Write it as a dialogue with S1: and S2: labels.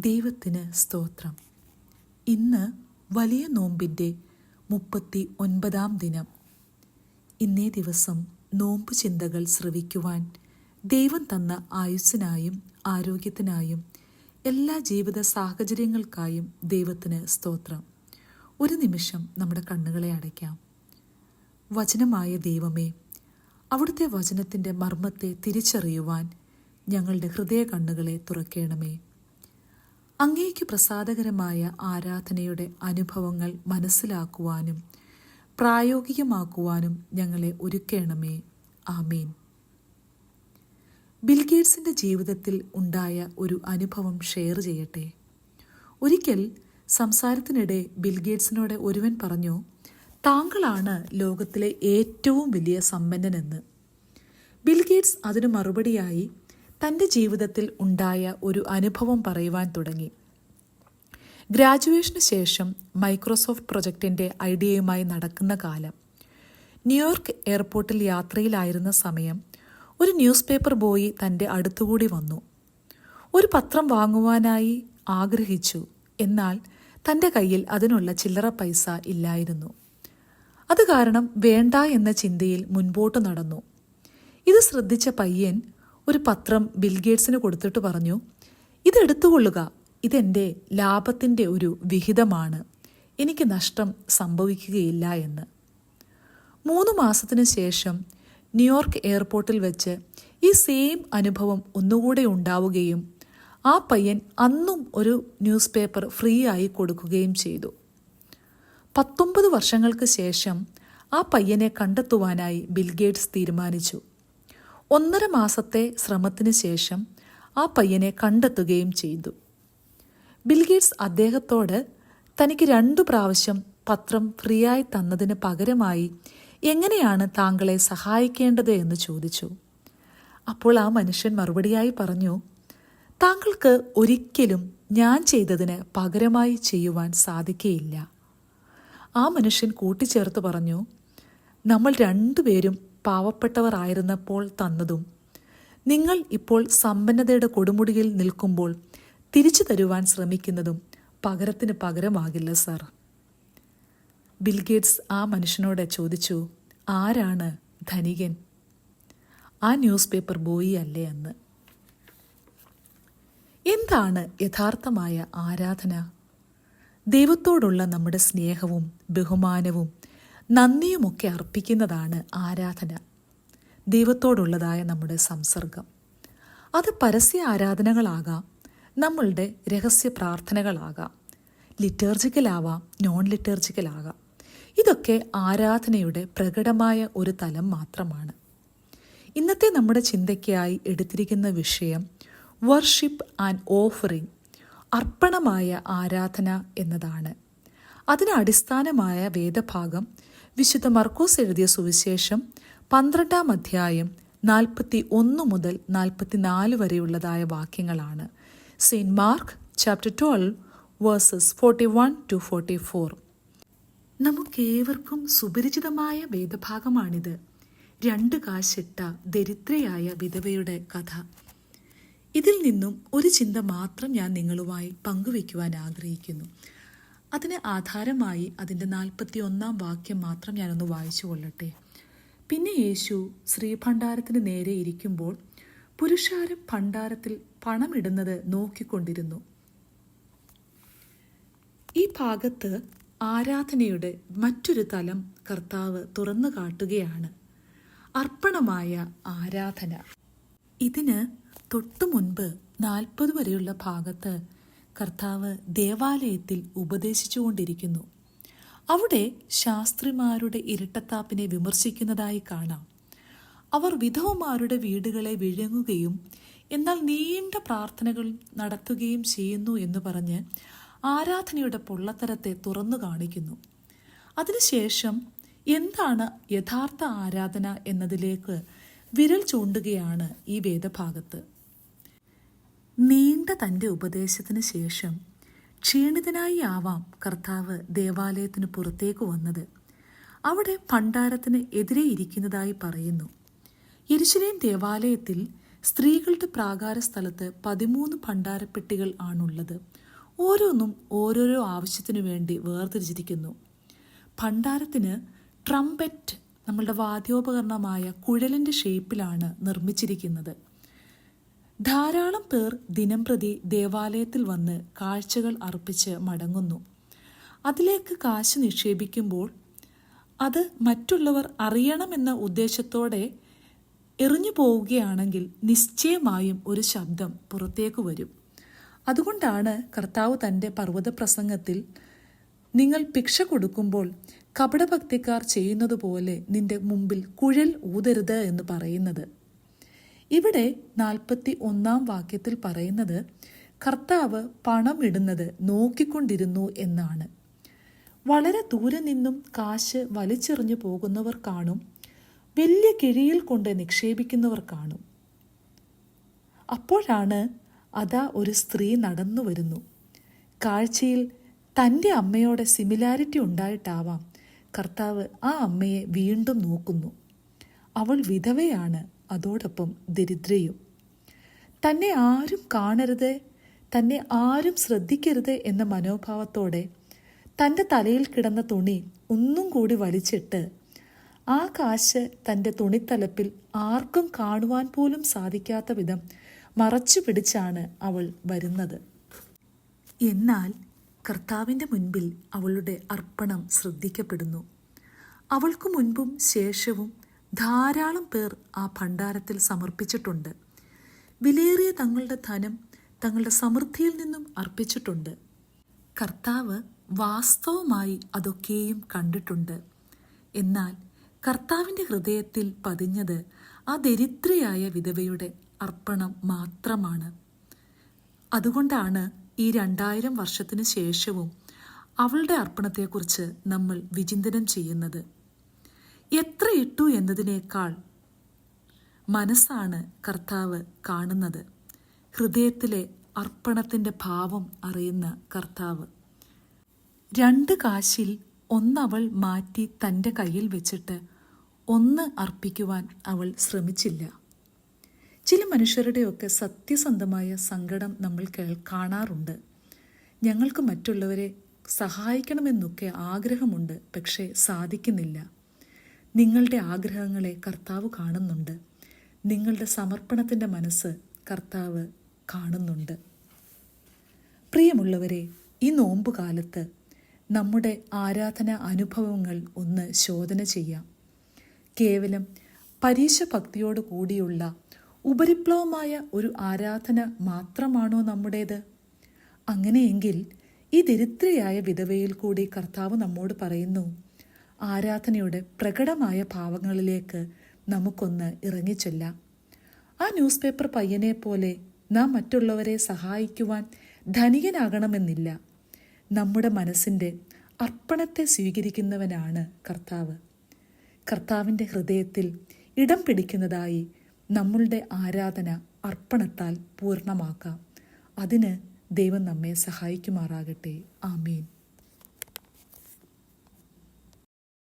S1: ദൈവത്തിന് സ്തോത്രം. ഇന്ന് വലിയ നോമ്പിന്റെ മുപ്പത്തി ഒൻപതാം ദിനം. ഇന്നേ ദിവസം നോമ്പ് ചിന്തകൾ ശ്രവിക്കുവാൻ ദൈവം തന്ന ആയുസ്സിനായും ആരോഗ്യത്തിനായും എല്ലാ ജീവിത സാഹചര്യങ്ങൾക്കായും ദൈവത്തിന് സ്തോത്രം. ഒരു നിമിഷം നമ്മുടെ കണ്ണുകളെ അടയ്ക്കാം. വചനമായ ദൈവമേ അവിടുത്തെ വചനത്തിന്റെ മർമ്മത്തെ തിരിച്ചറിയുവാൻ ഞങ്ങളുടെ ഹൃദയ കണ്ണുകളെ തുറക്കേണമേ. അങ്ങേക്ക് പ്രസാദകരമായ ആരാധനയുടെ അനുഭവങ്ങൾ മനസ്സിലാക്കുവാനും പ്രായോഗികമാക്കുവാനും ഞങ്ങളെ ഒരുക്കേണമേ. ആമീൻ. ബിൽഗേറ്റ്സിന്റെ ജീവിതത്തിൽ ഉണ്ടായ ഒരു അനുഭവം ഷെയർ ചെയ്യട്ടെ. ഒരിക്കൽ സംസാരത്തിനിടെ ബിൽഗേറ്റ്സിനോട് ഒരുവൻ പറഞ്ഞു താങ്കളാണ് ലോകത്തിലെ ഏറ്റവും വലിയ സമ്പന്നനെന്ന്. ബിൽഗേറ്റ്സ് അതിനു മറുപടിയായി തന്റെ ജീവിതത്തിൽ ഉണ്ടായ ഒരു അനുഭവം പറയുവാൻ തുടങ്ങി. ഗ്രാജുവേഷന് ശേഷം മൈക്രോസോഫ്റ്റ് പ്രൊജക്റ്റിന്റെ ഐഡിയയുമായി നടക്കുന്ന കാലം. ന്യൂയോർക്ക് എയർപോർട്ടിൽ യാത്രയിലായിരുന്ന സമയം ഒരു ന്യൂസ് പേപ്പർ ബോയി തന്റെ അടുത്തുകൂടി വന്നു. ഒരു പത്രം വാങ്ങുവാനായി ആഗ്രഹിച്ചു. എന്നാൽ തന്റെ കയ്യിൽ അതിനുള്ള ചില്ലറ പൈസ ഇല്ലായിരുന്നു. അത് കാരണം വേണ്ട എന്ന ചിന്തയിൽ മുൻപോട്ട് നടന്നു. ഇത് ശ്രദ്ധിച്ച പയ്യൻ ഒരു പത്രം ബിൽഗേറ്റ്സിന് കൊടുത്തിട്ട് പറഞ്ഞു ഇതെടുത്തുകൊള്ളുക ഇതെന്റെ ലാഭത്തിന്റെ ഒരു വിഹിതമാണ്. എനിക്ക് നഷ്ടം സംഭവിക്കുകയില്ല എന്ന്. മൂന്ന് മാസത്തിനു ശേഷം ന്യൂയോർക്ക് എയർപോർട്ടിൽ വെച്ച് ഈ സെയിം അനുഭവം ഒന്നുകൂടെ ഉണ്ടാവുകയും ആ പയ്യൻ അന്നും ഒരു ന്യൂസ് പേപ്പർ ഫ്രീ ആയി കൊടുക്കുകയും ചെയ്തു. പത്തൊമ്പത് വർഷങ്ങൾക്ക് ശേഷം ആ പയ്യനെ കണ്ടെത്തുവാനായി ബിൽഗേറ്റ്സ് തീരുമാനിച്ചു. ഒന്നര മാസത്തെ ശ്രമത്തിന് ശേഷം ആ പയ്യനെ കണ്ടെത്തുകയും ചെയ്തു. ബിൽഗേറ്റ്സ് അദ്ദേഹത്തോട് തനിക്ക് രണ്ടു പ്രാവശ്യം പത്രം ഫ്രീ ആയി തന്നതിന് പകരമായി എങ്ങനെയാണ് താങ്കളെ സഹായിക്കേണ്ടത് എന്ന് ചോദിച്ചു. അപ്പോൾ ആ മനുഷ്യൻ മറുപടിയായി പറഞ്ഞു താങ്കൾക്ക് ഒരിക്കലും ഞാൻ ചെയ്തതിന് പകരമായി ചെയ്യുവാൻ സാധിക്കുകയില്ല ആ മനുഷ്യൻ കൂട്ടിച്ചേർത്ത് പറഞ്ഞു നമ്മൾ രണ്ടുപേരും പാവപ്പെട്ടവർ ആയിരുന്നപ്പോൾ തന്നതും. നിങ്ങൾ ഇപ്പോൾ സമ്പന്നതയുടെ കൊടുമുടിയിൽ നിൽക്കുമ്പോൾ തിരിച്ചു തരുവാൻ ശ്രമിക്കുന്നതും പകരത്തിന് പകരമാകില്ല സർ. ബിൽഗേറ്റ്സ് ആ മനുഷ്യനോട് ചോദിച്ചു ആരാണ് ധനികൻ? ആ ന്യൂസ് പേപ്പർ ബോയി അല്ലേ അന്ന്. എന്താണ് യഥാർത്ഥമായ ആരാധന? ദൈവത്തോടുള്ള നമ്മുടെ സ്നേഹവും ബഹുമാനവും നന്ദിയുമൊക്കെ അർപ്പിക്കുന്നതാണ് ആരാധന. ദൈവത്തോടുള്ളതായ നമ്മുടെ സംസർഗം. അത് പരസ്യ ആരാധനകളാകാം നമ്മളുടെ രഹസ്യ പ്രാർത്ഥനകളാകാം ലിറ്റേർജിക്കലാവാം നോൺ ലിറ്റേർജിക്കലാകാം. ഇതൊക്കെ ആരാധനയുടെ പ്രകടമായ ഒരു തലം മാത്രമാണ്. ഇന്നത്തെ നമ്മുടെ ചിന്തയ്ക്കായി എടുത്തിരിക്കുന്ന വിഷയം വർഷിപ്പ് ആൻഡ് ഓഫറിംഗ് അർപ്പണമായ ആരാധന എന്നതാണ്. അതിന് അടിസ്ഥാനമായ വേദഭാഗം വിശുദ്ധ മർക്കോസ് എഴുതിയ സുവിശേഷം പന്ത്രണ്ടാം അധ്യായം നാൽപ്പത്തി ഒന്ന് മുതൽ നാൽപ്പത്തിനാല് വരെയുള്ളതായ വാക്യങ്ങളാണ്. Saint Mark chapter twelve verses forty one to forty four. നമുക്കേവർക്കും സുപരിചിതമായ വേദഭാഗമാണിത്. രണ്ട് കാശിട്ട ദരിദ്രയായ വിധവയുടെ കഥ. ഇതിൽ നിന്നും ഒരു ചിന്ത മാത്രം ഞാൻ നിങ്ങളുമായി പങ്കുവയ്ക്കുവാൻ ആഗ്രഹിക്കുന്നു. അതിന് ആധാരമായി അതിന്റെ നാൽപ്പത്തി ഒന്നാം വാക്യം മാത്രം ഞാനൊന്ന് വായിച്ചു കൊള്ളട്ടെ. പിന്നെ യേശു ശ്രീഭണ്ഡാരത്തിന് നേരെ ഇരിക്കുമ്പോൾ പുരുഷാരം ഭണ്ഡാരത്തിൽ പണമിടുന്നത് നോക്കിക്കൊണ്ടിരുന്നു. ഈ ഭാഗത്ത് ആരാധനയുടെ മറ്റൊരു തലം കർത്താവ് തുറന്നു കാട്ടുകയാണ്. അർപ്പണമായ ആരാധന. ഇതിന് തൊട്ടു മുൻപ് നാൽപ്പത് വരെയുള്ള ഭാഗത്ത് കർത്താവ് ദേവാലയത്തിൽ ഉപദേശിച്ചുകൊണ്ടിരിക്കുന്നു. അവിടെ ശാസ്ത്രിമാരുടെ ഇരട്ടത്താപ്പിനെ വിമർശിക്കുന്നതായി കാണാം. അവർ വിധവമാരുടെ വീടുകളെ വിഴുങ്ങുകയും എന്നാൽ നീണ്ട പ്രാർത്ഥനകൾ നടത്തുകയും ചെയ്യുന്നു എന്ന് പറഞ്ഞ് ആരാധനയുടെ പൊള്ളത്തരത്തെ തുറന്നു കാണിക്കുന്നു. അതിനുശേഷം എന്താണ് യഥാർത്ഥ ആരാധന എന്നതിലേക്ക് വിരൽ ചൂണ്ടുകയാണ് ഈ വേദഭാഗത്ത്. നീണ്ട തന്റെ ഉപദേശത്തിന് ശേഷം ക്ഷീണിതനായി ആവാം കർത്താവ് ദേവാലയത്തിന് പുറത്തേക്ക് വന്നത്. അവിടെ ഭണ്ഡാരത്തിന് എതിരെ ഇരിക്കുന്നതായി പറയുന്നു. യരിശിലേം ദേവാലയത്തിൽ സ്ത്രീകളുടെ പ്രാകാര സ്ഥലത്ത് പതിമൂന്ന് ഭണ്ഡാരപ്പെട്ടികൾ ആണുള്ളത്. ഓരോന്നും ഓരോരോ ആവശ്യത്തിനു വേണ്ടി വേർതിരിച്ചിരിക്കുന്നു. ഭണ്ഡാരത്തിന് ട്രംപറ്റ് നമ്മളുടെ വാദ്യോപകരണമായ കുഴലിന്റെ ഷേപ്പിലാണ് നിർമ്മിച്ചിരിക്കുന്നത്. ധാരാളം പേർ ദിനംപ്രതി ദേവാലയത്തിൽ വന്ന് കാഴ്ചകൾ അർപ്പിച്ച് മടങ്ങുന്നു. അതിലേക്ക് കാശ് നിക്ഷേപിക്കുമ്പോൾ അത് മറ്റുള്ളവർ അറിയണമെന്ന ഉദ്ദേശത്തോടെ എറിഞ്ഞു പോവുകയാണെങ്കിൽ നിശ്ചയമായും ഒരു ശബ്ദം പുറത്തേക്ക് വരും. അതുകൊണ്ടാണ് കർത്താവ് തന്റെ പർവത പ്രസംഗത്തിൽ നിങ്ങൾ ഭിക്ഷ കൊടുക്കുമ്പോൾ കപടഭക്തിക്കാർ ചെയ്യുന്നത് പോലെ നിന്റെ മുമ്പിൽ കുഴൽ ഊതരുത് എന്ന് പറയുന്നത്. ഇവിടെ നാൽപ്പത്തി ഒന്നാം വാക്യത്തിൽ പറയുന്നത് കർത്താവ് പണം ഇടുന്നത് നോക്കിക്കൊണ്ടിരുന്നു എന്നാണ്. വളരെ ദൂരെ നിന്നും കാശ് വലിച്ചെറിഞ്ഞു പോകുന്നവർ കാണും വലിയ കിഴിയിൽ കൊണ്ട് നിക്ഷേപിക്കുന്നവർ കാണും. അപ്പോഴാണ് അതാ ഒരു സ്ത്രീ നടന്നു വരുന്നു. കാഴ്ചയിൽ തന്റെ അമ്മയോടെ സിമിലാരിറ്റി ഉണ്ടായിട്ടാവാം കർത്താവ് ആ അമ്മയെ വീണ്ടും നോക്കുന്നു. അവൾ വിധവയാണ്. അതോടൊപ്പം ദരിദ്രയും. തന്നെ ആരും കാണരുത് തന്നെ ആരും ശ്രദ്ധിക്കരുത് എന്ന മനോഭാവത്തോടെ തന്റെ തലയിൽ കിടന്ന തുണി ഒന്നും കൂടി വലിച്ചിട്ട് ആ കാശ് തന്റെ തുണിത്തലപ്പിൽ ആർക്കും കാണുവാൻ പോലും സാധിക്കാത്ത വിധം മറച്ചു പിടിച്ചാണ് അവൾ വരുന്നത്. എന്നാൽ കർത്താവിന്റെ മുൻപിൽ അവളുടെ അർപ്പണം ശ്രദ്ധിക്കപ്പെടുന്നു. അവൾക്കു മുൻപും ശേഷവും ധാരാളം പേർ ആ ഭണ്ഡാരത്തിൽ സമർപ്പിച്ചിട്ടുണ്ട്. വിലയേറിയ തങ്ങളുടെ ധനം തങ്ങളുടെ സമൃദ്ധിയിൽ നിന്നും അർപ്പിച്ചിട്ടുണ്ട്. കർത്താവ് വാസ്തവമായി അതൊക്കെയും കണ്ടിട്ടുണ്ട്. എന്നാൽ കർത്താവിന്റെ ഹൃദയത്തിൽ പതിഞ്ഞത് ആ ദരിദ്രയായ വിധവയുടെ അർപ്പണം മാത്രമാണ്. അതുകൊണ്ടാണ് ഈ രണ്ടായിരം വർഷത്തിനു ശേഷവും അവളുടെ അർപ്പണത്തെക്കുറിച്ച് നമ്മൾ വിചിന്തനം ചെയ്യുന്നത്. എത്ര ഇട്ടു എന്നതിനേക്കാൾ മനസ്സാണ് കർത്താവ് കാണുന്നത്. ഹൃദയത്തിലെ അർപ്പണത്തിന്റെ ഭാവം അറിയുന്ന കർത്താവ്. രണ്ട് കാശിൽ ഒന്നവൾ മാറ്റി തന്റെ കയ്യിൽ വെച്ചിട്ട് ഒന്ന് അർപ്പിക്കുവാൻ അവൾ ശ്രമിച്ചില്ല. ചില മനുഷ്യരുടെയൊക്കെ സത്യസന്ധമായ സങ്കടം നമ്മൾ കാണാറുണ്ട്. ഞങ്ങൾക്ക് മറ്റുള്ളവരെ സഹായിക്കണമെന്നൊക്കെ ആഗ്രഹമുണ്ട് പക്ഷേ സാധിക്കുന്നില്ല. നിങ്ങളുടെ ആഗ്രഹങ്ങളെ കർത്താവ് കാണുന്നുണ്ട്. നിങ്ങളുടെ സമർപ്പണത്തിന്റെ മനസ്സ് കർത്താവ് കാണുന്നുണ്ട്. പ്രിയമുള്ളവരെ ഈ നോമ്പുകാലത്ത് നമ്മുടെ ആരാധന അനുഭവങ്ങൾ ഒന്ന് ശോധന ചെയ്യാം. കേവലം പരീശഭക്തിയോട് കൂടിയുള്ള ഉപരിപ്ലവമായ ഒരു ആരാധന മാത്രമാണോ നമ്മുടേത്? അങ്ങനെയെങ്കിൽ ഈ ദരിദ്രയായ വിധവയിൽ കൂടി കർത്താവ് നമ്മോട് പറയുന്നു ആരാധനയുടെ പ്രകടമായ ഭാവങ്ങളിലേക്ക് നമുക്കൊന്ന് ഇറങ്ങിച്ചെല്ലാം. ആ ന്യൂസ് പേപ്പർ പയ്യനെ പോലെ നാം മറ്റുള്ളവരെ സഹായിക്കുവാൻ ധനികനാകണമെന്നില്ല. നമ്മുടെ മനസ്സിന്റെ അർപ്പണത്തെ സ്വീകരിക്കുന്നവനാണ് കർത്താവ്. കർത്താവിന്റെ ഹൃദയത്തിൽ ഇടം പിടിക്കുന്നതായി നമ്മളുടെ ആരാധന അർപ്പണത്താൽ പൂർണമാക്കാം. അതിന് ദൈവം നമ്മെ സഹായിക്കുമാറാകട്ടെ. ആമീൻ.